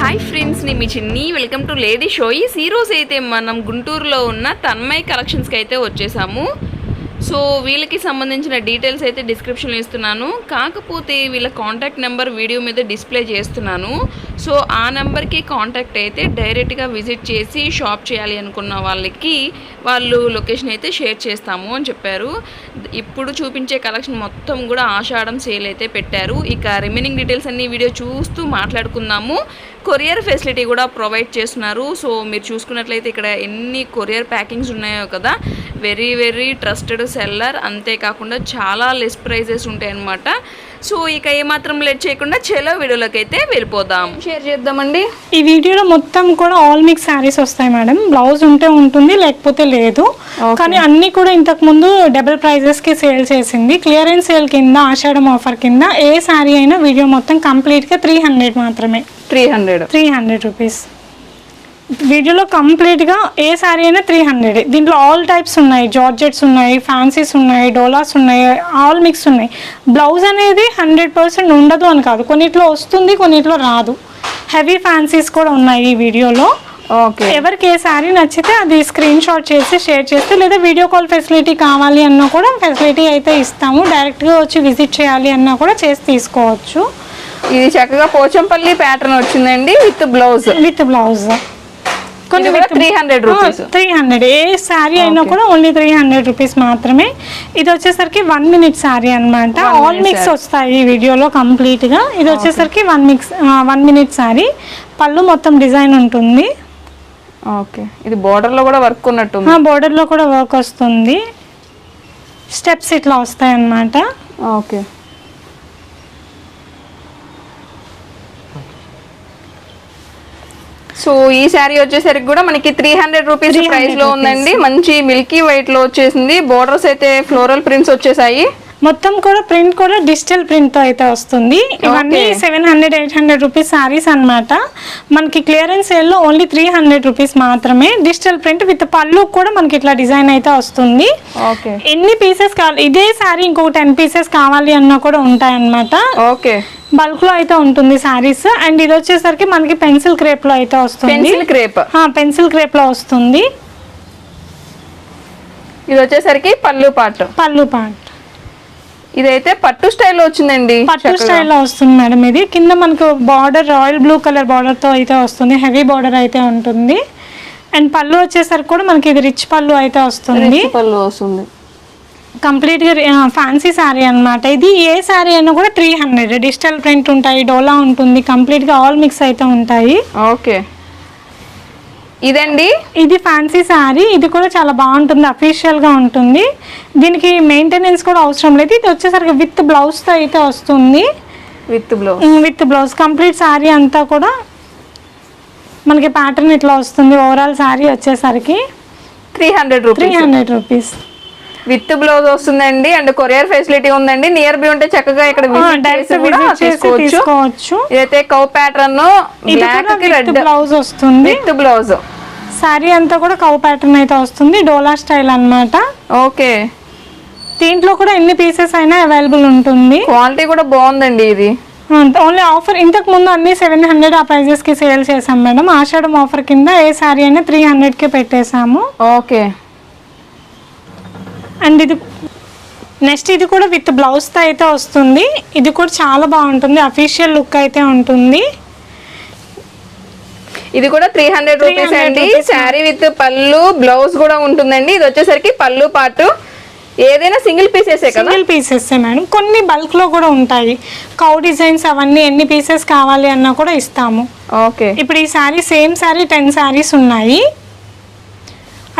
Hi friends నేను మీ చిన్ని. Welcome to lady షోయిస్ ఈ అయితే మనం గుంటూరులో ఉన్న తన్మయ్ కలెక్షన్స్కి అయితే వచ్చేసాము. సో వీళ్ళకి సంబంధించిన డీటెయిల్స్ అయితే డిస్క్రిప్షన్లో ఇస్తున్నాను. కాకపోతే వీళ్ళ కాంటాక్ట్ నెంబర్ వీడియో మీద డిస్ప్లే చేస్తున్నాను. సో ఆ నెంబర్కి కాంటాక్ట్ అయితే డైరెక్ట్గా విజిట్ చేసి షాప్ చేయాలి అనుకున్న వాళ్ళకి వాళ్ళు లొకేషన్ అయితే షేర్ చేస్తాము అని చెప్పారు. ఇప్పుడు చూపించే కలెక్షన్ మొత్తం కూడా ఆషాఢం సేల్ అయితే పెట్టారు. ఇక రిమైనింగ్ డీటెయిల్స్ అన్ని వీడియో చూస్తూ మాట్లాడుకుందాము. కొరియర్ ఫెసిలిటీ కూడా ప్రొవైడ్ చేస్తున్నారు. సో మీరు చూసుకున్నట్లయితే ఇక్కడ ఎన్ని కొరియర్ ప్యాకింగ్స్ ఉన్నాయో కదా వెరీ వెరీ ట్రస్టెడ్ సెల్లర్. అంతేకాకుండా చాలా లెస్ ప్రైజెస్ ఉంటాయి అన్నమాట సో ఇక ఏమాత్రం లేట్ చేయకుండా చెలో వీడియోలోకి అయితే వెళ్ళిపోదాం. షేర్ చేద్దామండి. ఈ వీడియోలో మొత్తం కూడా ఆల్ మిక్స్ శారీస్ వస్తాయి మేడం. బ్లౌజ్ ఉంటే ఉంటుంది లేకపోతే లేదు. కానీ అన్ని కూడా ఇంతకు ముందు డబుల్ ప్రైజెస్కి సేల్ చేసింది. క్లియరెన్స్ సేల్ కింద ఆషాఢం ఆఫర్ కింద ఏ శారీ అయినా వీడియో మొత్తం కంప్లీట్గా త్రీ హండ్రెడ్ మాత్రమే. Three hundred. Three hundred rupees. వీడియోలో కంప్లీట్గా ఏ శారీ అయినా త్రీ హండ్రెడ్. దీంట్లో ఆల్ టైప్స్ ఉన్నాయి. జార్జెట్స్ ఉన్నాయి ఫ్యాన్సీస్ ఉన్నాయి డోలాస్ ఉన్నాయి ఆల్ మిక్స్ ఉన్నాయి. బ్లౌజ్ అనేది హండ్రెడ్ పర్సెంట్ ఉండదు అని కాదు. కొన్నిట్లో వస్తుంది కొన్నిట్లో రాదు. హెవీ ఫ్యాన్సీస్ కూడా ఉన్నాయి ఈ వీడియోలో. ఓకే. ఎవరికి ఏ శారీ నచ్చితే అది స్క్రీన్ షాట్ చేసి షేర్ చేస్తే లేదా వీడియో కాల్ ఫెసిలిటీ కావాలి అన్నా కూడా ఫెసిలిటీ అయితే ఇస్తాము. డైరెక్ట్గా వచ్చి విజిట్ చేయాలి అన్నా కూడా చేసి తీసుకోవచ్చు. ఇది చక్కగా పోచంపల్లి ప్యాటర్న్ వచ్చిందండి విత్ బ్లౌజ్ విత్ బ్లౌజ్ ఇది కూడా 300 rupees. త్రీ హండ్రెడ్ ఏ శారీ అయినా కూడా ఓన్లీ త్రీ హండ్రెడ్ రూపీస్ మాత్రమే. ఇది వచ్చేసరికి వన్ మినిట్ శారీ అన్నమాట. One all mix. వస్తాయి ఈ వీడియోలో కంప్లీట్గా. ఇది వచ్చేసరికి one mix one minute sari పళ్ళు మొత్తం డిజైన్ ఉంటుంది. ఓకే ఇది border లో కూడా వర్క్ ఉన్నట్టు బోర్డర్లో కూడా వర్క్ వస్తుంది. స్టెప్స్ ఇట్లా వస్తాయి అన్నమాట ఓకే సో ఈ శారీ వచ్చేసరికి కూడా మనకి త్రీ హండ్రెడ్ రూపీస్ 300 ప్రైస్లో ఉందండి. మంచి మిల్కీ వైట్లో వచ్చేసింది. బోర్డర్స్ అయితే ఫ్లోరల్ ప్రింట్స్ వచ్చేసాయి. మొత్తం కూడా ప్రింట్ కూడా డిజిటల్ ప్రింట్తో అయితే వస్తుంది. ఇవన్నీ. Seven hundred eight hundred rupees saris అన్నమాట. మనకి క్లియరెన్స్ సేల్లో ఓన్లీ త్రీ హండ్రెడ్ రూపీస్ మాత్రమే. డిజిటల్ ప్రింట్ విత్ పళ్ళు కూడా మనకి ఇట్లా డిజైన్ అయితే వస్తుంది. ఓకే. ఎన్ని పీసెస్ కావాలి ఇదే సారీ ఇంకొక టెన్ పీసెస్ కావాలి అన్నా కూడా ఉంటాయన్నమాట. ఓకే. బల్క్లో అయితే ఉంటుంది సారీస్. అండ్ ఇది వచ్చేసరికి మనకి పెన్సిల్ క్రేప్లో అయితే వస్తుంది. Pencil crepe. పెన్సిల్ క్రేప్లో వస్తుంది. ఇది వచ్చేసరికి పళ్ళు పాటు. పళ్ళు పార్ట్ ఇదైతే పట్టు స్టైల్లో వచ్చిందండి. పట్టు. స్టైల్లో వస్తుంది మేడం ఇది. కింద మనకు బార్డర్ రాయల్ బ్లూ కలర్ బార్డర్తో అయితే వస్తుంది. హెవీ బార్డర్ అయితే ఉంటుంది. అండ్ పళ్ళు వచ్చేసరికి కూడా మనకి ఇది రిచ్ పళ్ళు అయితే వస్తుంది. పళ్ళు వస్తుంది. కంప్లీట్గా ఫ్యాన్సీ శారీ అన్నమాట. ఇది ఏ శారీ అయినా కూడా త్రీ హండ్రెడ్ డిజిటల్ ప్రింట్ ఉంటాయి డోలా ఉంటుంది. కంప్లీట్గా ఆల్ మిక్స్ అయితే ఉంటాయి. ఓకే. ఇదండి? ఇది ఫ్యాన్సీ శారీ ఇది కూడా చాలా బాగుంటుంది అఫీషియల్గా ఉంటుంది. దీనికి మెయింటెనెన్స్ కూడా అవసరం లేదు. ఇది వచ్చేసరికి విత్ బ్లౌజ్తో అయితే వస్తుంది. With blouse with blouse complete sari అంతా కూడా మనకి ప్యాటర్న్ ఇట్లా వస్తుంది. ఓవరాల్ శారీ వచ్చేసరికి three hundred three rupees hundred rupees with blouse వస్తుందండి అండ్ కొరియర్ ఫెసిలిటీ ఉందండి. నియర్ బై ఉంటే చక్కగా ఇక్కడ తీసుకోవచ్చు. ఇదైతే కౌ ప్యాటర్న్ బ్లాక్ బ్లౌజ్ వస్తుంది. విత్ బ్లౌజ్ శారీ అంతా కూడా కౌ ప్యాటర్న్ అయితే వస్తుంది. డోలా స్టైల్ అన్నమాట. ఓకే. దీంట్లో కూడా ఎన్ని పీసెస్ అయినా అవైలబుల్ ఉంటుంది. క్వాలిటీ కూడా బాగుందండి ఇది. ఓన్లీ ఆఫర్ ఇంతకు ముందు అన్ని సెవెన్ హండ్రెడ్ ఆ ప్రైజెస్కి సేల్ చేసాం మేడం. ఆషాఢం ఆఫర్ కింద ఏ శారీ అయినా త్రీ హండ్రెడ్కి పెట్టేశాము. ఓకే. అండ్ ఇది నెక్స్ట్ ఇది కూడా విత్ బ్లౌజ్తో అయితే వస్తుంది. ఇది కూడా చాలా బాగుంటుంది. అఫీషియల్ లుక్ అయితే ఉంటుంది. ఇది కూడా త్రీ హండ్రెడ్ రూపీస్ 300 అండి. శారీ విత్ పళ్ళు బ్లౌజ్ కూడా ఉంటుందండి. ఇది వచ్చేసరికి పళ్ళు పాటు ఏదైనా సింగిల్ పీసెసే కదా? సింగిల్ పీసెస్ మేడం కొన్ని బల్క్లో కూడా ఉంటాయి. కౌ డిజైన్స్ అవన్నీ ఎన్ని పీసెస్ కావాలి అన్నా కూడా ఇస్తాము. ఓకే ఇప్పుడు ఈ శారీ సేమ్ శారీ టెన్ శారీస్ ఉన్నాయి.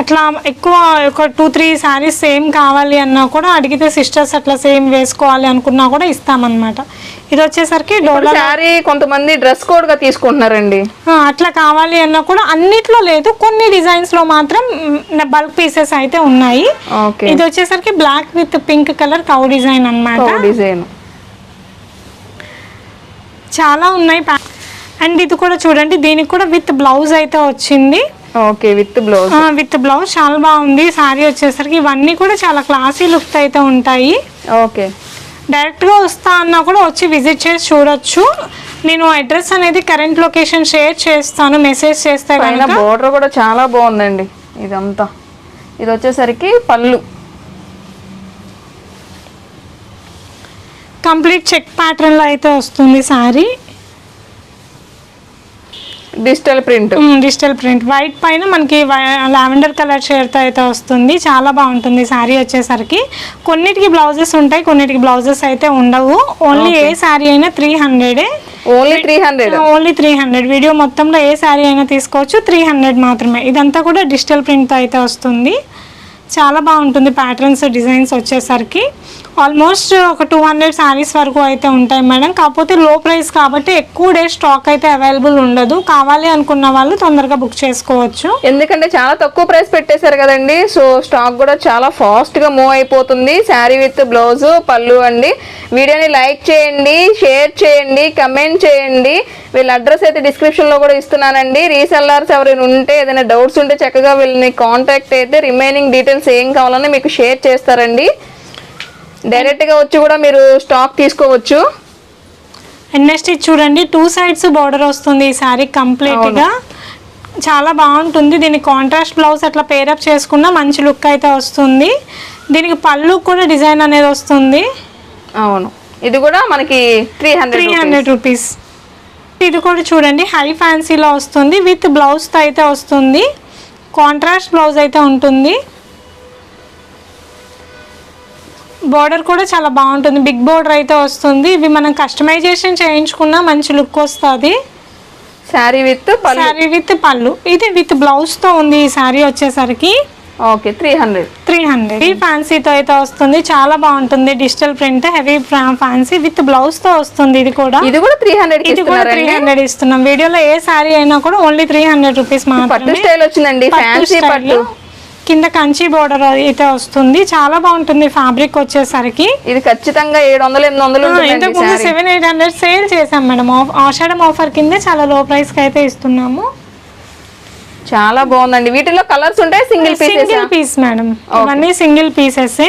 అట్లా ఎక్కువ ఒక టూ త్రీ శారీస్ సేమ్ కావాలి అన్నా కూడా అడిగితే సిస్టర్స్ అట్లా సేమ్ వేసుకోవాలి అనుకున్నా కూడా ఇస్తామన్నమాట. ఇది వచ్చేసరికి డోలా శారీ కొంతమంది డ్రెస్ కోడ్గా తీసుకుంటున్నారండి అట్లా కావాలి అన్నా కూడా అన్నిట్లో లేదు. కొన్ని డిజైన్స్లో మాత్రం బల్క్ పీసెస్ అయితే ఉన్నాయి. ఇది వచ్చేసరికి black with pink colour cow design అన్నమాట. డిజైన్. చాలా ఉన్నాయి అండ్ ఇది కూడా చూడండి దీనికి కూడా విత్ బ్లౌజ్ అయితే వచ్చింది. Okay with blouse with blouse చాలా బాగుంది. శారీ వచ్చేసరికి ఇవన్నీ కూడా చాలా క్లాసీ లుక్ అయితే ఉంటాయి. ఓకే డైరెక్ట్గా వస్తా అన్నా కూడా వచ్చి విజిట్ చేసి చూడొచ్చు. నేను అడ్రస్ అనేది కరెంట్ లొకేషన్ షేర్ చేస్తాను. మెసేజ్ చేస్తే బోర్డర్ కూడా చాలా బాగుందండి ఇదంతా. ఇది వచ్చేసరికి పళ్ళు. కంప్లీట్ చెక్ ప్యాటర్న్లో అయితే వస్తుంది sari digital print. Digital print. White పైన మనకి లావెండర్ కలర్ షేర్తో అయితే వస్తుంది. చాలా బాగుంటుంది శారీ వచ్చేసరికి. కొన్నిటికి బ్లౌజెస్ ఉంటాయి కొన్నిటికి బ్లౌజెస్ అయితే ఉండవు. ఓన్లీ ఏ శారీ అయినా త్రీ హండ్రెడే only three hundred only three hundred video మొత్తంలో ఏ శారీ అయినా తీసుకోవచ్చు త్రీ హండ్రెడ్ మాత్రమే. ఇదంతా కూడా డిజిటల్ ప్రింట్తో అయితే వస్తుంది. చాలా బాగుంటుంది. ప్యాటర్న్స్ డిజైన్స్ వచ్చేసరికి. ఆల్మోస్ట్ ఒక టూ హండ్రెడ్ శారీస్ వరకు అయితే ఉంటాయి మేడం. కాకపోతే లో ప్రైస్ కాబట్టి ఎక్కువ డేస్ స్టాక్ అయితే అవైలబుల్ ఉండదు. కావాలి అనుకున్న వాళ్ళు తొందరగా బుక్ చేసుకోవచ్చు. ఎందుకంటే చాలా తక్కువ ప్రైస్ పెట్టేశారు కదండి. సో స్టాక్ కూడా చాలా ఫాస్ట్గా మూవ్ అయిపోతుంది. శారీ విత్ బ్లౌజ్ పళ్ళు అండి. వీడియోని లైక్ చేయండి షేర్ చేయండి కమెంట్ చేయండి. వీళ్ళ అడ్రస్ అయితే డిస్క్రిప్షన్లో కూడా ఇస్తున్నానండి. రీసెల్లర్స్ ఎవరైనా ఉంటే ఏదైనా డౌట్స్ ఉంటే చక్కగా వీళ్ళని కాంటాక్ట్ అయితే రిమైనింగ్ డీటెయిల్స్ ఏం కావాలన్నా మీకు షేర్ చేస్తారండి. డైరెక్ట్గా వచ్చి కూడా మీరు స్టాక్ తీసుకోవచ్చు. నెక్స్ట్ ఇది చూడండి టూ సైడ్స్ బార్డర్ వస్తుంది ఈ శారీ కంప్లీట్గా. చాలా బాగుంటుంది. దీనికి కాంట్రాస్ట్ బ్లౌజ్ అట్లా పేరప్ చేసుకున్న మంచి లుక్ అయితే వస్తుంది. దీనికి పళ్ళు కూడా డిజైన్ అనేది వస్తుంది. అవును. ఇది కూడా మనకి three three hundred hundred rupees ఇది కూడా చూడండి హై ఫ్యాన్సీలో వస్తుంది. విత్ బ్లౌజ్తో అయితే వస్తుంది. కాంట్రాస్ట్ బ్లౌజ్ అయితే ఉంటుంది. బార్డర్ కూడా చాలా బాగుంటుంది. బిగ్ బార్డర్ అయితే వస్తుంది. ఇవి మనం కస్టమైజేషన్ చేయించుకున్నా మంచి లుక్ వస్తుంది. శారీ విత్ శారీ విత్ పళ్ళు ఇది విత్ బ్లౌజ్తో ఉంది ఈ శారీ వచ్చేసరికి. Okay three hundred three hundred ఈ ఫ్యాన్సీతో అయితే వస్తుంది. చాలా బాగుంటుంది. Digital print heavy fancy with బ్లౌజ్తో వస్తుంది ఇది కూడా. ఇది కూడా త్రీ హండ్రెడ్ ఇది కూడా త్రీ హండ్రెడ్ ఇస్తున్నాం. వీడియోలో ఏ శారీ అయినా కూడా ఓన్లీ త్రీ హండ్రెడ్ రూపీస్ పట్టు మాత్రమే. స్టైల్ వచ్చిందండి. ఫ్యాన్సీ పట్టు. కింద కంచి బోర్డర్ అయితే వస్తుంది. చాలా బాగుంటుంది ఫ్యాబ్రిక్ వచ్చేసరికి. ఇది ఖచ్చితంగా ఏడు వందలు ఎనిమిది వందలు ఇంతకు ముందు సెవెన్ ఎయిట్ హండ్రెడ్ సేల్ చేసాం మేడం. ఆషాఢం ఆఫర్ కింద చాలా లో ప్రైస్కి అయితే ఇస్తున్నాము. చాలా బాగుందండి. వీటిలో కలర్స్ ఉంటాయి single pieces single piece madam. ఇవన్నీ సింగిల్ పీసెస్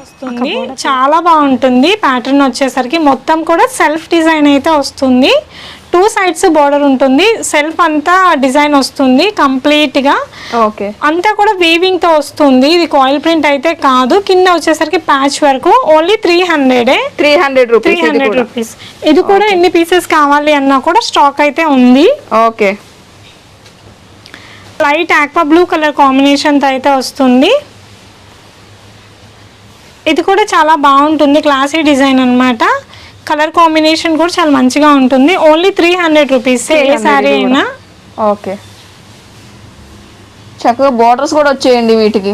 వస్తుంది. చాలా బాగుంటుంది. ప్యాటర్న్ వచ్చేసరికి మొత్తం కూడా సెల్ఫ్ డిజైన్ అయితే వస్తుంది. టూ సైడ్స్ బోర్డర్ ఉంటుంది. సెల్ఫ్ అంతా డిజైన్ వస్తుంది కంప్లీట్గా ఓకే. అంతా కూడా వీవింగ్తో వస్తుంది. ఇది కాయిల్ ప్రింట్ అయితే కాదు. కింద వచ్చేసరికి ప్యాచ్ వరకు ఓన్లీ త్రీ హండ్రెడే త్రీ హండ్రెడ్ త్రీ హండ్రెడ్ కూడా. రూపీస్ ఇది కూడా ఎన్ని పీసెస్ కావాలి అన్నా కూడా స్టాక్ అయితే ఉంది. Okay. Light aqua blue colour కాంబినేషన్తో అయితే వస్తుంది. ఇది కూడా చాలా బాగుంటుంది. క్లాసీ డిజైన్ అన్నమాట. కలర్ కాంబినేషన్ కూడా చాలా మంచిగా ఉంటుంది. ఓన్లీ త్రీ హండ్రెడ్ రూపీస్ ఏ 300 శారీ అయినా. ఓకే. చక్కగా బోర్డర్స్ కూడా వచ్చేయండి వీటికి.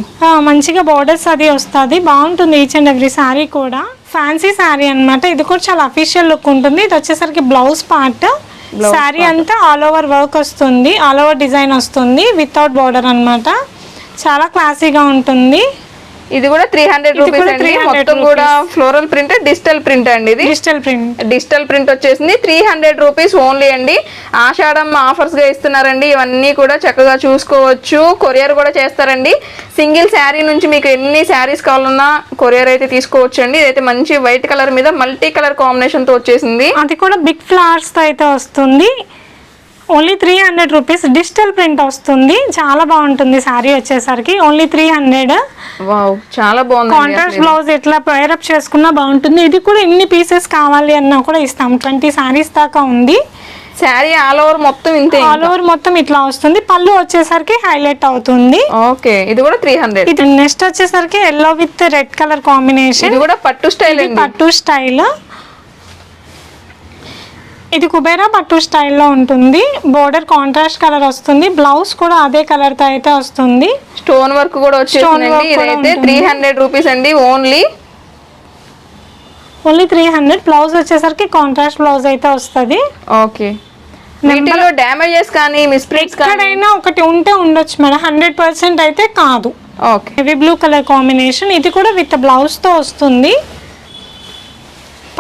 మంచిగా బోర్డర్స్ అది వస్తుంది. బాగుంటుంది ఈచ్ అండ్ ఎవ్రీ శారీ కూడా. ఫ్యాన్సీ శారీ అన్నమాట. ఇది కూడా చాలా అఫీషియల్ లుక్ ఉంటుంది. ఇది వచ్చేసరికి బ్లౌజ్ పార్ట్ శారీ అంతా ఆల్ ఓవర్ వర్క్ వస్తుంది. ఆల్ ఓవర్ డిజైన్ వస్తుంది. వితౌట్ బోర్డర్ అన్నమాట. చాలా క్లాసీగా ఉంటుంది. ఇది కూడా త్రీ హండ్రెడ్ రూపీస్ అండి. 300 మొత్తం కూడా ఫ్లోరల్ ప్రింట్ డిజిటల్ ప్రింట్ అండి ఇది. డిజిటల్ ప్రింట్ డిజిటల్ ప్రింట్ వచ్చేసింది. త్రీ హండ్రెడ్ రూపీస్ ఓన్లీ అండి. ఆషాఢం ఆఫర్స్గా ఇస్తున్నారండి. ఇవన్నీ కూడా చక్కగా చూసుకోవచ్చు. కొరియర్ కూడా చేస్తారండి. సింగిల్ శారీ నుంచి మీకు ఎన్ని శారీస్ కావాలన్నా కొరియర్ అయితే తీసుకోవచ్చు అండి ఇదైతే మంచి వైట్ కలర్ మీద మల్టీ కలర్ కాంబినేషన్తో వచ్చేసింది. అది కూడా బిగ్ ఫ్లవర్స్తో అయితే వస్తుంది. Only three hundred rupees. Digital print వస్తుంది. చాలా బాగుంటుంది శారీ వచ్చేసరికి. Only three hundred. చాలా బాగుంది కాంట్రాస్ట్ బ్లౌజ్ ఎట్లా పేరప్ చేసుకున్నా బాగుంటుంది. ఇది కూడా ఎన్ని పీసెస్ కావాలి అన్నా కూడా ఇస్తాం. ట్వంటీ శారీస్ దాకా ఉంది. శారీ ఆల్ ఓవర్ మొత్తం ఇంతే ఆల్ ఓవర్ మొత్తం ఇట్లా వస్తుంది. పళ్ళు వచ్చేసరికి హైలైట్ అవుతుంది. ఓకే ఇది కూడా త్రీ హండ్రెడ్ ఇది నెక్స్ట్ వచ్చేసరికి yellow with red colour combination ఇది కూడా పట్టు స్టైల్ పట్టు స్టైల్ ఇది కుబేరా పట్టు స్టైల్లో ఉంటుంది. బోర్డర్ కాంట్రాస్ట్ కలర్ వస్తుంది. బ్లౌజ్ కూడా అదే కలర్తో అయితే వస్తుంది. స్టోన్ వర్క్ కూడా వచ్చేసిందండి. ఇదైతే ఉంటుంది. త్రీ హండ్రెడ్ రూపీస్ అండి only only three hundred blouse వచ్చేసరికి కాంట్రాస్ట్ బ్లౌజ్ అయితే వస్తుంది. ఓకే వీటిలో డ్యామేజెస్ కానీ మిస్ప్రింట్స్ కానీ ఎక్కడైనా ఒకటి ఉంటే ఉండొచ్చు మేడం. హండ్రెడ్ పర్సెంట్ అయితే కాదు. Okay heavy blue colour combination ఇది కూడా విత్ బ్లౌజ్తో వస్తుంది.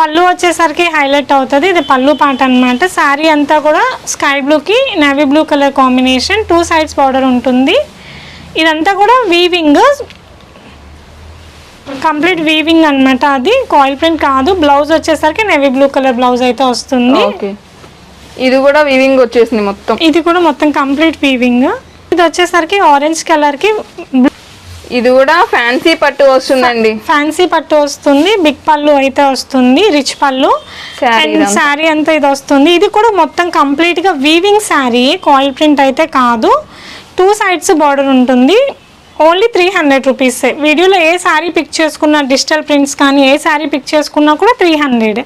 పళ్ళు వచ్చేసరికి హైలైట్ అవుతుంది. ఇది పళ్ళు పాట అన్నమాట. శారీ అంతా కూడా స్కై బ్లూకి navy blue colour combination. Two sides border ఉంటుంది. ఇదంతా కూడా వీవింగ్ కంప్లీట్ వీవింగ్ అన్నమాట అది. కాయిల్ ప్రింట్ కాదు. బ్లౌజ్ వచ్చేసరికి నేవీ బ్లూ కలర్ బ్లౌజ్ అయితే వస్తుంది. ఇది కూడా వివింగ్ వచ్చేసింది మొత్తం. ఇది కూడా మొత్తం కంప్లీట్ వీవింగ్ ఇది వచ్చేసరికి ఆరెంజ్ కలర్కి ఇది కూడా ఫ్యాన్సీ పట్టు వస్తుందండి. ఫ్యాన్సీ పట్టు వస్తుంది బిగ్ పళ్ళు అయితే వస్తుంది రిచ్ పళ్ళు. అండ్. శారీ అంతా ఇది వస్తుంది. ఇది కూడా మొత్తం కంప్లీట్గా వీవింగ్ శారీ కాయిల్ ప్రింట్ అయితే కాదు. టూ సైడ్స్ బార్డర్ ఉంటుంది. ఓన్లీ త్రీ హండ్రెడ్ రూపీస్ వీడియోలో ఏ శారీ పిక్ చేసుకున్నా డిజిటల్ ప్రింట్స్ కానీ ఏ శారీ పిక్ చేసుకున్నా కూడా త్రీ హండ్రెడ్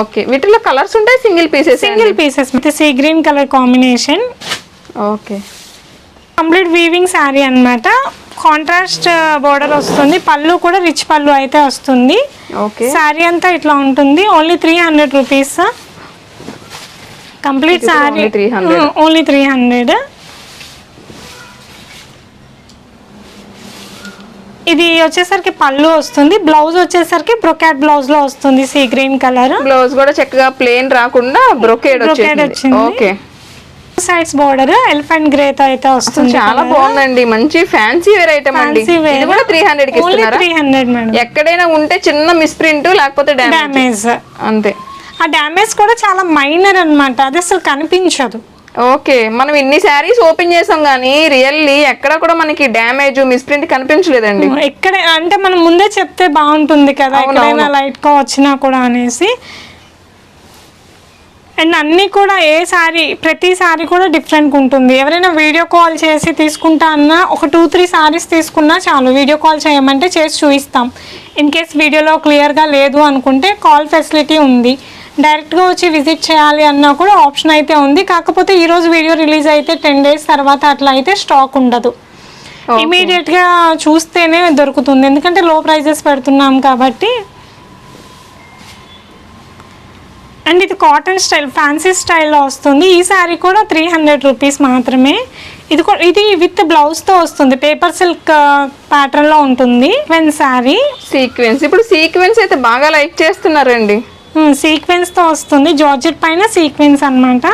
ఓకే వీటిలో కలర్స్ ఉంటాయి single pieces single pieces with sea green colour combination okay complete weaving sari అన్నమాట. కాంట్రాస్ట్ బోర్డర్ వస్తుంది. పళ్ళు కూడా రిచ్ పళ్ళు అయితే వస్తుంది. ఓకే శారీ అంతా ఇట్లా ఉంటుంది. Only three hundred rupees complete sari only 300. Only three hundred ఇది వచ్చేసరికి పళ్ళు వస్తుంది. బ్లౌజ్ వచ్చేసరికి బ్రొకాట్ బ్లౌజ్లో వస్తుంది. సీ గ్రీన్ కలర్ బ్లౌజ్ కూడా చక్కగా ప్లేన్ రాకుండా బ్రొకేడ్ వచ్చింది. Okay sides border elephant grey తో అయితే వస్తుంది చాలా బాగుందండి. మంచి ఫ్యాన్సీ వేర్ ఐటమ్ అండి. ఇది కూడా త్రీ హండ్రెడ్కి ఓన్లీ ఇస్తున్నారా? Three hundred madam. ఎక్కడైనా ఉంటే చిన్న మిస్ప్రింట్ లేకపోతే డ్యామేజ్ అంతే. ఆ డ్యామేజ్ కూడా చాలా మైనర్ అన్నమాట. అది అసలు కనిపించదు. ఓకే మనం ఇన్ని శారీస్ ఓపెన్ చేసాం కానీ రియల్లీ ఎక్కడ కూడా మనకి డ్యామేజ్ మిస్ప్రింట్ కనిపించలేదండి. ఎక్కడ అంటే మనం ముందే చెప్తే బాగుంటుంది కదా ఎక్కడైనా. లైట్గా వచ్చినా కూడా అనేసి. అండ్ అన్నీ కూడా ఏ సారీ ప్రతి సారీ కూడా డిఫరెంట్గా ఉంటుంది. ఎవరైనా వీడియో కాల్ చేసి తీసుకుంటా అన్నా ఒక టూ త్రీ సారీస్ తీసుకున్నా చాలు. వీడియో కాల్ చేయమంటే చేసి చూపిస్తాం ఇన్ కేస్ వీడియోలో క్లియర్గా లేదు అనుకుంటే కాల్ ఫెసిలిటీ ఉంది. డైరెక్ట్గా వచ్చి విజిట్ చేయాలి అన్నా కూడా ఆప్షన్ అయితే ఉంది. కాకపోతే ఈరోజు వీడియో రిలీజ్ అయితే టెన్ డేస్ తర్వాత అట్లా అయితే స్టాక్ ఉండదు. Okay. ఇమీడియట్గా చూస్తేనే దొరుకుతుంది. ఎందుకంటే లో ప్రైజెస్ పెడుతున్నాం కాబట్టి అండ్ ఇది కాటన్ స్టైల్ ఫ్యాన్సీ స్టైల్లో వస్తుంది. ఈ శారీ కూడా త్రీ హండ్రెడ్ రూపీస్ మాత్రమే. ఇది ఇది విత్ బ్లౌజ్తో వస్తుంది. పేపర్ సిల్క్ ప్యాటర్న్లో ఉంటుంది. వెన్ శారీ. సీక్వెన్స్ ఇప్పుడు సీక్వెన్స్ అయితే బాగా లైక్ చేస్తున్నారండి. సీక్వెన్స్తో వస్తుంది. జార్జెట్ పైన సీక్వెన్స్ అన్నమాట.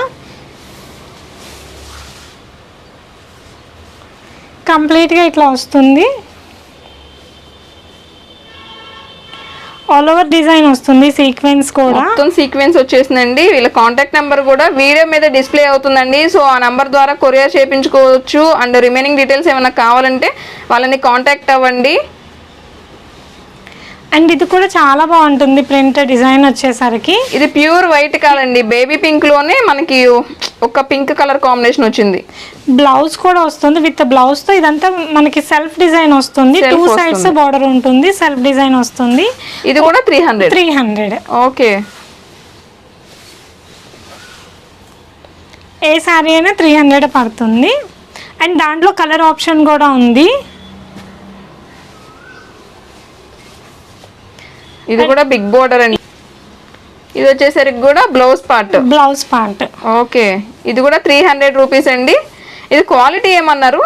కంప్లీట్గా ఇట్లా వస్తుంది. ఆల్ ఓవర్ డిజైన్ వస్తుంది సీక్వెన్స్ కూడా. మొత్తం సీక్వెన్స్ వచ్చేసిందండి. వీళ్ళ కాంటాక్ట్ నెంబర్ కూడా వీడియో మీద డిస్ప్లే అవుతుందండి. సో ఆ నెంబర్ ద్వారా కొరియర్ చేయించుకోవచ్చు అండ్ రిమైనింగ్ డీటెయిల్స్ ఏమైనా కావాలంటే వాళ్ళని కాంటాక్ట్ అవ్వండి. అండ్ ఇది కూడా చాలా బాగుంటుంది. ప్రింట్ డిజైన్ వచ్చేసరికి. ఇది ప్యూర్ వైట్ కాదండి. బేబీ పింక్లోనే మనకి ఒక పింక్ కలర్ కాంబినేషన్ వచ్చింది. బ్లౌజ్ కూడా వస్తుంది. విత్ బ్లౌజ్తో ఇదంతా మనకి సెల్ఫ్ డిజైన్ వస్తుంది. టూ. సైడ్స్ బార్డర్ ఉంటుంది. సెల్ఫ్ డిజైన్ వస్తుంది. ఇది కూడా three hundred three hundred okay ఏ శారీ అయినా త్రీ హండ్రెడ్ పడుతుంది. అండ్ దాంట్లో కలర్ ఆప్షన్ కూడా ఉంది. ఇది కూడా బిగ్ బోర్డర్ అండి. ఇది వచ్చేసరికి కూడా blouse part blouse part okay. ఇది కూడా త్రీ హండ్రెడ్ రూపీస్ అండి. ఇది క్వాలిటీ ఏమన్నారు?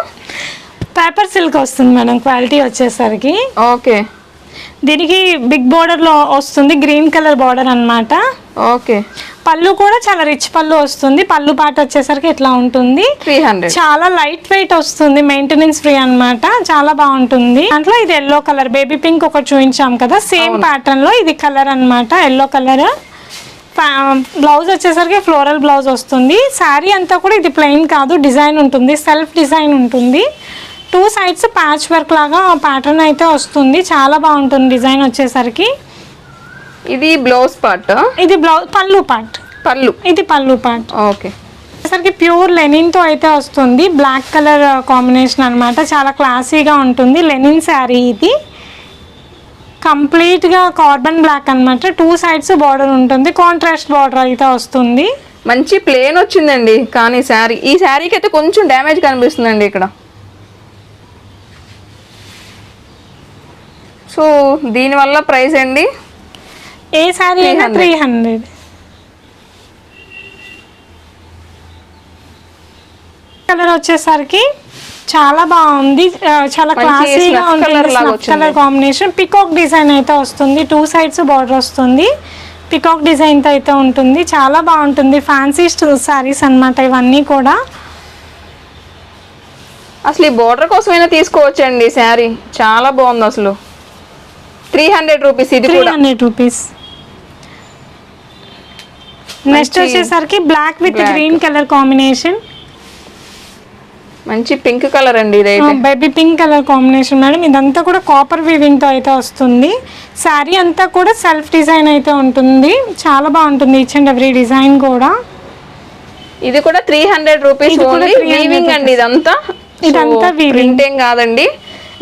పేపర్ సిల్క్ వస్తుంది మేడం క్వాలిటీ వచ్చేసరికి. ఓకే. దీనికి బిగ్లో వస్తుంది గ్రీన్ కలర్ బార్డర్ అన్నమాట. ఓకే. పళ్ళు కూడా చాలా రిచ్ పళ్ళు వస్తుంది. పళ్ళు పాట వచ్చేసరికి ఇట్లా ఉంటుంది. త్రీ హండ్రెడ్ చాలా లైట్ వెయిట్ వస్తుంది. మెయింటెనెన్స్ ఫ్రీ అన్నమాట. చాలా బాగుంటుంది. దాంట్లో ఇది ఎల్లో కలర్ బేబీ పింక్ ఒకటి చూపించాం కదా. సేమ్ ప్యాటర్న్లో ఇది కలర్ అన్నమాట. ఎల్లో కలర్ బ్లౌజ్ వచ్చేసరికి ఫ్లోరల్ బ్లౌజ్ వస్తుంది. శారీ అంతా కూడా ఇది ప్లెయిన్ కాదు. డిజైన్ ఉంటుంది. సెల్ఫ్ డిజైన్ ఉంటుంది. టూ సైడ్స్ ప్యాచ్ వర్క్ లాగా ప్యాటర్న్ అయితే వస్తుంది. చాలా బాగుంటుంది డిజైన్ వచ్చేసరికి. ఇది బ్లౌజ్ పార్ట్ ఇది బ్లౌజ్ పళ్ళు పార్ట్. పళ్ళు. ఇది పళ్ళు పార్ట్. ఓకే. వచ్చేసరికి ప్యూర్ లెనిన్తో అయితే వస్తుంది. బ్లాక్ కలర్ కాంబినేషన్ అన్నమాట. చాలా క్లాసీగా ఉంటుంది. లెనిన్ శారీ ఇది. కంప్లీట్గా కార్బన్ బ్లాక్ అన్నమాట. టూ సైడ్స్ బార్డర్ ఉంటుంది. కాంట్రాస్ట్ బార్డర్ అయితే వస్తుంది. మంచి ప్లేన్ వచ్చిందండి. కానీ శారీ ఈ శారీకి అయితే కొంచెం డ్యామేజ్ కనిపిస్తుందండి ఇక్కడ. సో దీనివల్ల ప్రైస్ అండి ఏ శారీ అయినా 300. త్రీ హండ్రెడ్ కలర్ వచ్చేసరికి చాలా బాగుంది. చాలా క్లాసీగా ఉంటుంది. కలర్ కాంబినేషన్ పికాక్ డిజైన్ అయితే వస్తుంది. టూ సైడ్స్ బార్డర్ వస్తుంది. పికాక్ డిజైన్తో అయితే ఉంటుంది. చాలా బాగుంటుంది. ఫ్యాన్సీ శారీస్ అన్నమాట ఇవన్నీ కూడా. అసలు ఈ బోర్డర్ కోసమైనా తీసుకోవచ్చండి శారీ. చాలా బాగుంది అసలు. త్రీ హండ్రెడ్ రూపీస్ ఇది త్రీ హండ్రెడ్ రూపీస్ నెక్స్ట్ వచ్చేసరికి black with. Green colour combination. మంచి పింక్ కలర్ అండి ఇదైతే. Baby pink colour combination madam. ఇదంతా కూడా కాపర్ వీవింగ్తో అయితే వస్తుంది. శారీ అంతా కూడా సెల్ఫ్ డిజైన్ అయితే ఉంటుంది. చాలా బాగుంటుంది ఈచ్ అండ్ ఎవ్రీ డిజైన్ కూడా. ఇది కూడా త్రీ హండ్రెడ్ రూపీస్ ఇది కూడా ఓన్లీ 300 వీవింగ్ అండి ఇదంతా. ఇదంతా. ప్రింట్ ఏం కాదండి.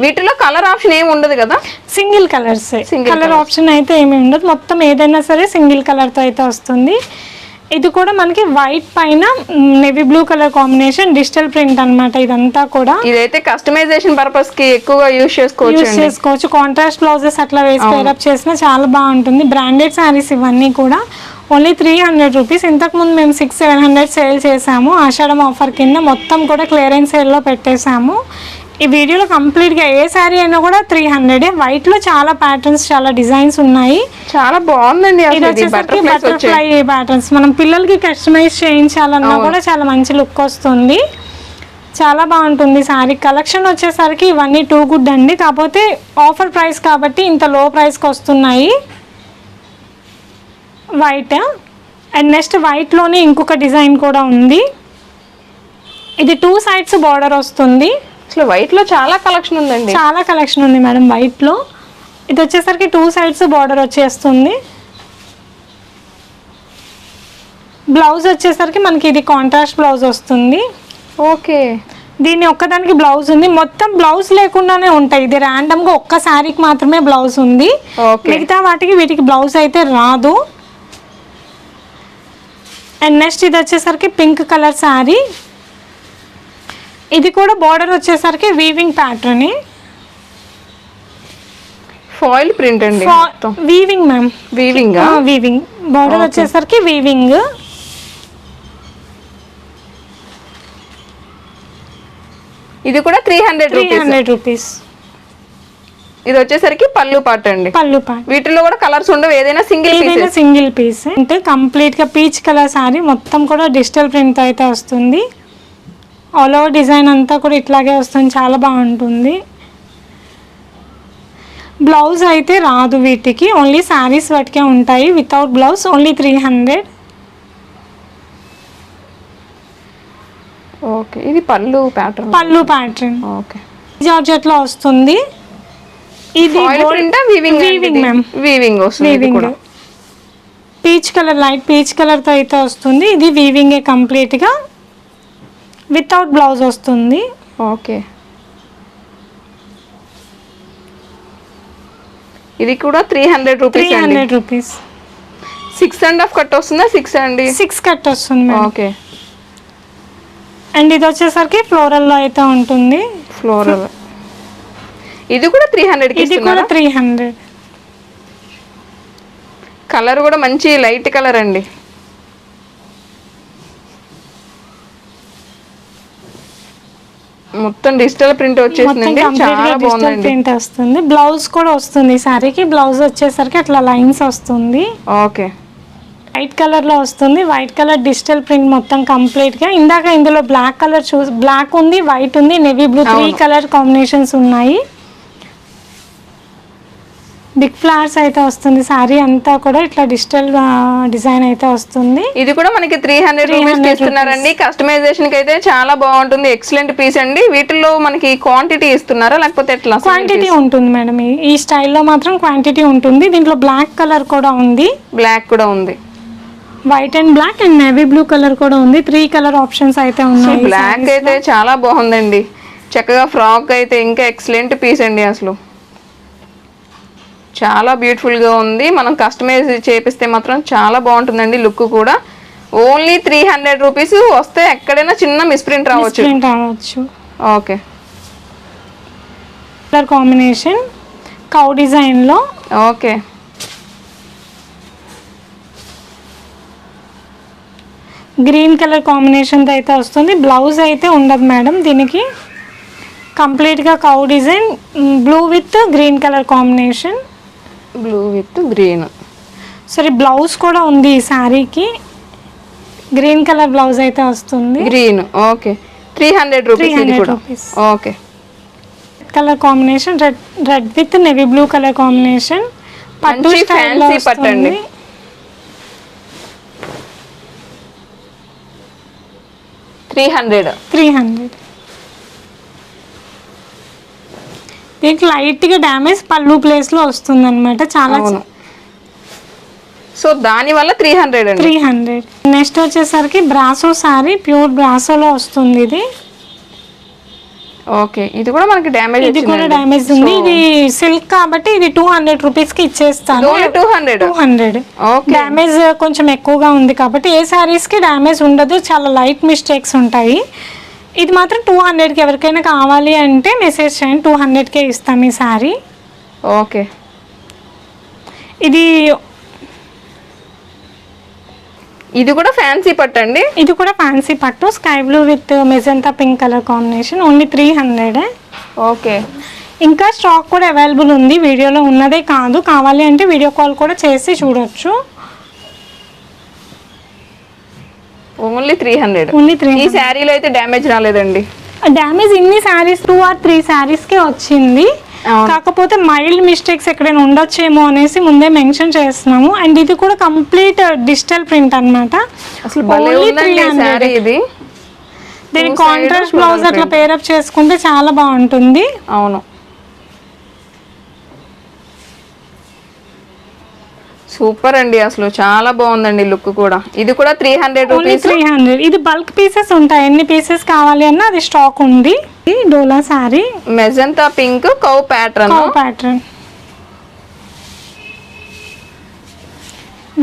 వీటిలో కలర్ ఆప్షన్ ఏమి ఉండదు కదా? సింగిల్ కలర్స్ కలర్ ఆప్షన్ అయితే ఏమి ఉండదు. మొత్తం ఏదైనా సరే సింగిల్ కలర్తో అయితే వస్తుంది. ఇది కూడా మనకి వైట్ పైన navy blue colour combination digital print అన్నమాట ఇదంతా కూడా. ఇదైతే కస్టమైజేషన్ పర్పస్కి ఎక్కువగా యూజ్ చేసుకోవచ్చు యూస్ చేసుకోవచ్చు. కాంట్రాస్ట్ బ్లౌజెస్ అట్లా వేసి పేరప్ చేసినా చాలా బాగుంటుంది. బ్రాండెడ్ శారీస్ ఇవన్నీ కూడా. ఓన్లీ త్రీ హండ్రెడ్ రూపీస్ ఇంతకుముందు మేము సిక్స్ సెవెన్ హండ్రెడ్ సేల్ చేసాము. ఆషాఢం ఆఫర్ కింద మొత్తం కూడా క్లియరెన్స్ సేల్లో పెట్టేశాము ఈ వీడియోలో కంప్లీట్గా ఏ శారీ అయినా కూడా త్రీ హండ్రెడే వైట్లో చాలా ప్యాటర్న్స్ చాలా డిజైన్స్ ఉన్నాయి. చాలా బాగుందండి బటర్ఫ్లై ప్యాటర్న్స్ మనం పిల్లలకి కస్టమైజ్ చేయించాలన్నా కూడా చాలా మంచి లుక్ వస్తుంది. చాలా బాగుంటుంది శారీ. కలెక్షన్ వచ్చేసరికి ఇవన్నీ టూ గుడ్ అండి. కాకపోతే ఆఫర్ ప్రైస్ కాబట్టి ఇంత లో ప్రైస్కి వస్తున్నాయి. వైట్ అండ్ నెక్స్ట్ వైట్లోనే ఇంకొక డిజైన్ కూడా ఉంది. ఇది టూ సైడ్స్ బార్డర్ వస్తుంది. అసలు వైట్లో చాలా కలెక్షన్ ఉందండి. చాలా కలెక్షన్ ఉంది మేడం వైట్లో ఇది వచ్చేసరికి టూ సైడ్స్ బార్డర్ వచ్చేస్తుంది. బ్లౌజ్ వచ్చేసరికి మనకి ఇది కాంట్రాస్ట్ బ్లౌజ్ వస్తుంది. ఓకే. దీని ఒక్కదానికి బ్లౌజ్ ఉంది. మొత్తం బ్లౌజ్ లేకుండానే ఉంటాయి. ఇది ర్యాండమ్గా ఒక్క శారీకి మాత్రమే బ్లౌజ్ ఉంది. మిగతా వాటికి వీటికి బ్లౌజ్ అయితే రాదు. అండ్ నెక్స్ట్ ఇది వచ్చేసరికి పింక్ కలర్ శారీ ఇది కూడా బార్డర్ వచ్చేసరికి వీవింగ్ ప్యాటర్న్ ఫాయిల్ ప్రింట్ అండి weaving ma'am weaving weaving border. వచ్చేసరికి వీవింగ్ ఇది కూడా three hundred three hundred rupees ఇది వచ్చేసరికి పళ్ళు పాట అండి. పళ్ళు పాట్ వీటిలో కూడా కలర్స్ ఉండవు. ఏదైనా సింగిల్ సింగిల్ పీస్ అంటే కంప్లీట్గా పీచ్ కలర్ శారీ మొత్తం కూడా డిజిటల్ ప్రింట్ అయితే వస్తుంది. ఆల్ ఓవర్ డిజైన్ అంతా కూడా ఇట్లాగే వస్తుంది. చాలా బాగుంటుంది. బ్లౌజ్ అయితే రాదు వీటికి. ఓన్లీ శారీస్ వాటికే ఉంటాయి. Without blouse only three hundred okay ఇది పళ్ళు ప్యాటర్న్ పళ్ళు ప్యాటర్న్ ఓకే జార్జెట్లో వస్తుంది. ఇది weaving weaving ma'am weaving weaving peach colour light peach కలర్తో అయితే వస్తుంది. ఇది వీవింగే కంప్లీట్గా వితౌట్ బ్లౌజ్ వస్తుంది. ఓకే. ఇది కూడా త్రీ హండ్రెడ్ త్రీ రూపీస్ అండి. Hundred rupees six and half cut వస్తుందా? సిక్స్ అండి. సిక్స్ కట్ వస్తుంది ఓకే. అండ్ ఇది వచ్చేసరికి ఫ్లోరల్లో అయితే ఉంటుంది. ఫ్లోరల్ ఇది కూడా త్రీ హండ్రెడ్ ఇది కూడా త్రీ హండ్రెడ్ కలర్ కూడా మంచి లైట్ కలర్ అండి. మొత్తం డిజిటల్ ప్రింట్గా చాలా డిజిటల్ ప్రింట్ వస్తుంది. బ్లౌజ్ కూడా వస్తుంది సారీకి. బ్లౌజ్ వచ్చేసరికి అట్లా లైన్స్ వస్తుంది. ఓకే. వైట్ కలర్లో వస్తుంది. వైట్ కలర్ డిజిటల్ ప్రింట్ మొత్తం కంప్లీట్గా. ఇందాక ఇందులో బ్లాక్ కలర్ చూ బ్లాక్ ఉంది వైట్ ఉంది navy blue three. Colour combinations ఉన్నాయి. బిగ్ ఫ్లవర్స్ అయితే వస్తుంది. సారీ అంతా కూడా ఇట్లా డిజిటల్ డిజైన్ అయితే వస్తుంది. ఇది కూడా మనకి త్రీ హండ్రెడ్ 300 రూపీస్ ఇస్తున్నారండి కస్టమైజేషన్కి అయితే చాలా బాగుంటుంది. ఎక్సలెంట్ పీస్ అండి. వీటిల్లో మనకి క్వాంటిటీ ఇస్తున్నారా? లేకపోతే ఎట్లా క్వాంటిటీ ఉంటుంది మేడం. ఈ- స్టైల్లో మాత్రం క్వాంటిటీ ఉంటుంది. దీంట్లో బ్లాక్ కలర్ కూడా ఉంది. బ్లాక్ కూడా ఉంది. White and black and navy blue colour కూడా ఉంది. త్రీ కలర్ ఆప్షన్స్ అయితే ఉన్నాయి బ్లాక్. అయితే చాలా బాగుందండి. చక్కగా ఫ్రాక్ అయితే ఇంకా ఎక్సలెంట్ పీస్ అండి అసలు. చాలా beautiful గా ఉంది. మనం కస్టమైజ్ చేపిస్తే మాత్రం చాలా బాగుంటుందండి లుక్ కూడా. ఓన్లీ త్రీ హండ్రెడ్ రూపీస్ వస్తే ఎక్కడైనా చిన్న మిస్ప్రింట్ రావచ్చు. ప్రింట్ రావచ్చు. ఓకే కలర్ కాంబినేషన్ కౌ డిజైన్లో ఓకే గ్రీన్ కలర్ కాంబినేషన్తో అయితే వస్తుంది. బ్లౌజ్ అయితే ఉండదు మేడం దీనికి. కంప్లీట్గా cow design blue with green colour combination blue with green. సరే బ్లౌజ్ కూడా ఉంది ఈ శారీకి. గ్రీన్ కలర్ బ్లౌజ్ అయితే వస్తుంది. Green okay. Three hundred rupees ఇది 300 కూడా. rupees. Okay. Colour combination red red with navy blue colour combination. పట్టు మంచి స్టైల్లో fancy పట్టు అండి. వస్తుంది త్రీ హండ్రెడ్. Three hundred. దీనికి లైట్గా డ్యామేజ్ పళ్ళు ప్లేస్లో వస్తుంది అనమాట చాలా సో దాని వల్ల three hundred three hundred. Next వచ్చేసరికి బ్రాసో సారీ ప్యూర్ బ్రాసోలో వస్తుంది ఇది. ఓకే. ఇది కూడా మనకి డ్యామేజ్ ఇది కూడా డ్యామేజ్ ఉంది. ఇది సిల్క్ కాబట్టి ఇది టూ హండ్రెడ్ రూపీస్కి ఇచ్చేస్తాను. Two hundred. Two hundred. Okay. Damage కొంచెం ఎక్కువగా ఉంది కాబట్టి ఏ శారీస్కి డ్యామేజ్ ఉండదు. చాలా లైట్ మిస్టేక్స్ ఉంటాయి. ఇది మాత్రం టూ హండ్రెడ్కి ఎవరికైనా కావాలి అంటే మెసేజ్ చేయండి. టూ హండ్రెడ్కే ఇస్తాం ఈ శారీ ఓకే. ఇది ఇది కూడా ఫ్యాన్సీ పట్టు అండి? ఇది కూడా ఫ్యాన్సీ పట్టు. Sky blue with magenta pink colour combination only three hundred okay. ఇంకా స్టాక్ కూడా అవైలబుల్ ఉంది. వీడియోలో ఉన్నదే కాదు. కావాలి అంటే వీడియో కాల్ కూడా చేసి చూడొచ్చు. Only three hundred only three ఈ శారీలో అయితే డ్యామేజ్ రాలేదండి. డ్యామేజ్ ఇన్ని శారీస్ టూ ఆర్ త్రీ శారీస్కే వచ్చింది. అవును. కాకపోతే మైల్డ్ మిస్టేక్స్ ఎక్కడైనా ఉండొచ్చేమో అనేసి ముందే మెన్షన్ చేస్తున్నాము. అండ్ ఇది కూడా కంప్లీట్ డిజిటల్ ప్రింట్ అన్నమాట. అసలు భలే Only ఉందండి 300. శారీ ఇది. దీనికి Two side కాంట్రాస్ట్ బ్లౌజ్ అట్లా. పేరప్ చేసుకుంటే చాలా బాగుంటుంది. అవును. సూపర్ అండి అసలు చాలా బాగుందండి లుక్ కూడా. ఇది కూడా three hundred rupees three hundred ఇది బల్క్ పీసెస్ ఉంటాయి. ఎన్ని పీసెస్ కావాలి అన్నా అది స్టాక్ ఉంది. డోలా sari magenta pink cow pattern. Cow pattern.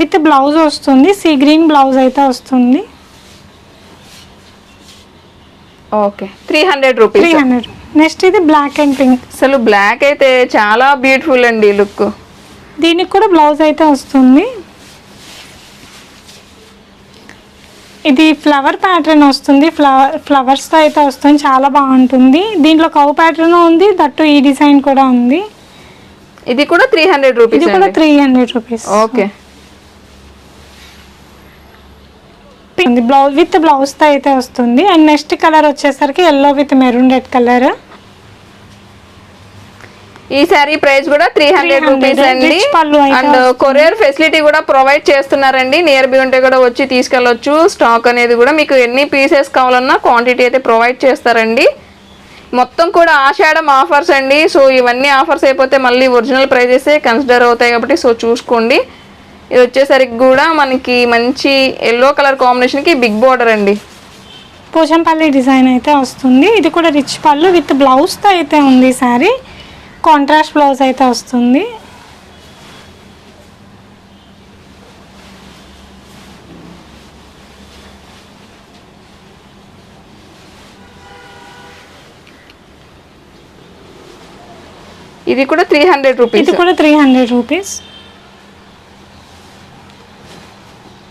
With blouse వస్తుంది. సీ గ్రీన్ బ్లౌజ్ అయితే వస్తుంది. Okay. Three hundred three rupees hundred next ఇది బ్లాక్ అండ్ పింక్ అసలు బ్లాక్ అయితే చాలా బ్యూటిఫుల్ అండి లుక్. దీనికి కూడా బ్లౌజ్ అయితే వస్తుంది. ఇది ఫ్లవర్ ప్యాటర్న్ వస్తుంది. ఫ్లవర్ ఫ్లవర్స్తో అయితే వస్తుంది. చాలా బాగుంటుంది. దీంట్లో కౌ ప్యాటర్న్ ఉంది. దట్టు ఈ డిజైన్ కూడా ఉంది. ఇది కూడా త్రీ హండ్రెడ్ ఇది రూపీస్ కూడా three hundred rupees okay. Blouse with బ్లౌజ్తో అయితే వస్తుంది. అండ్ నెక్స్ట్ కలర్ వచ్చేసరికి yellow with maroon red colour ఈ శారీ ప్రైస్ కూడా త్రీ హండ్రెడ్ 300 రూపీస్ అండి. అండ్ కొరియర్ ఫెసిలిటీ కూడా ప్రొవైడ్ చేస్తున్నారండి. నియర్ బై ఉంటే కూడా వచ్చి తీసుకెళ్ళొచ్చు. స్టాక్ అనేది కూడా మీకు ఎన్ని పీసెస్ కావాలన్నా క్వాంటిటీ అయితే ప్రొవైడ్ చేస్తారండి. మొత్తం కూడా ఆషాఢం ఆఫర్స్ అండి. సో ఇవన్నీ ఆఫర్స్ అయిపోతే మళ్ళీ ఒరిజినల్ ప్రైజెస్ కన్సిడర్ అవుతాయి కాబట్టి సో చూసుకోండి. ఇది వచ్చేసరికి కూడా మనకి మంచి ఎల్లో కలర్ కాంబినేషన్కి బిగ్ బార్డర్ అండి. పోచంపల్లి డిజైన్ అయితే వస్తుంది. ఇది కూడా రిచ్ పళ్ళు విత్ బ్లౌజ్తో అయితే ఉంది సారీ కాంట్రాస్ట్ బ్లౌజ్ అయితే వస్తుంది. ఇది కూడా త్రీ హండ్రెడ్ రూపీస్ ఇది కూడా త్రీ హండ్రెడ్ రూపీస్ ఇది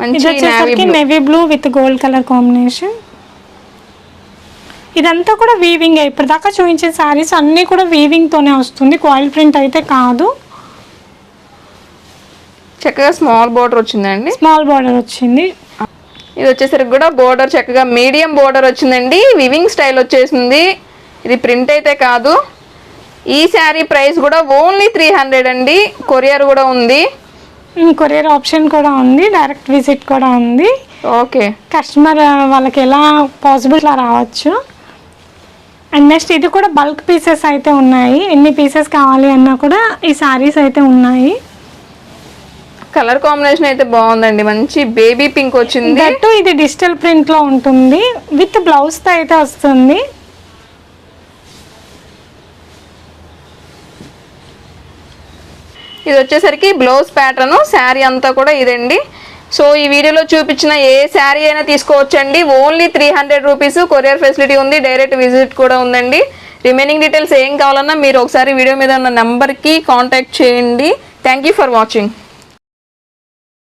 మంచి వచ్చేసరికి. Navy blue with gold colour combination ఇదంతా కూడా వీవింగ్ ఇప్పుడు దాకా చూపించిన శారీస్ అన్నీ కూడా వీవింగ్ తోనే వస్తుంది. కాయిల్ ప్రింట్ అయితే కాదు. చక్కగా స్మాల్ బార్డర్ వచ్చిందండి. స్మాల్ బార్డర్ వచ్చింది. ఇది వచ్చేసరికి కూడా బోర్డర్ చక్కగా మీడియం బోర్డర్ వచ్చిందండి. వివింగ్ స్టైల్ వచ్చేసింది. ఇది ప్రింట్ అయితే కాదు. ఈ శారీ ప్రైస్ కూడా ఓన్లీ త్రీ హండ్రెడ్ అండి. కొరియర్ కూడా ఉంది. కొరియర్ ఆప్షన్ కూడా ఉంది. డైరెక్ట్ విజిట్ కూడా ఉంది. ఓకే కస్టమర్ వాళ్ళకి ఎలా పాసిబుల్ రావచ్చు? అండ్ నెక్స్ట్ ఇది కూడా బల్క్ పీసెస్ అయితే ఉన్నాయి. ఎన్ని పీసెస్ కావాలి అన్నా కూడా ఈ సారీస్ అయితే ఉన్నాయి. కలర్ కాంబినేషన్ అయితే బాగుందండి. మంచి బేబీ పింక్ వచ్చింది. దట్టు ఇది డిజిటల్ ప్రింట్లో ఉంటుంది. విత్ బ్లౌజ్తో అయితే వస్తుంది. ఇది వచ్చేసరికి బ్లౌజ్ ప్యాటర్న్ శారీ అంతా కూడా ఇదండి. సో ఈ వీడియోలో చూపించిన ఏ శారీ అయినా తీసుకోవచ్చండి. Only three hundred rupees courier facility ఉంది. డైరెక్ట్ విజిట్ కూడా ఉందండి. రిమైనింగ్ డీటెయిల్స్ ఏం కావాలన్నా మీరు ఒకసారి వీడియో మీద ఉన్న నెంబర్కి కాంటాక్ట్ చేయండి. Thank you for watching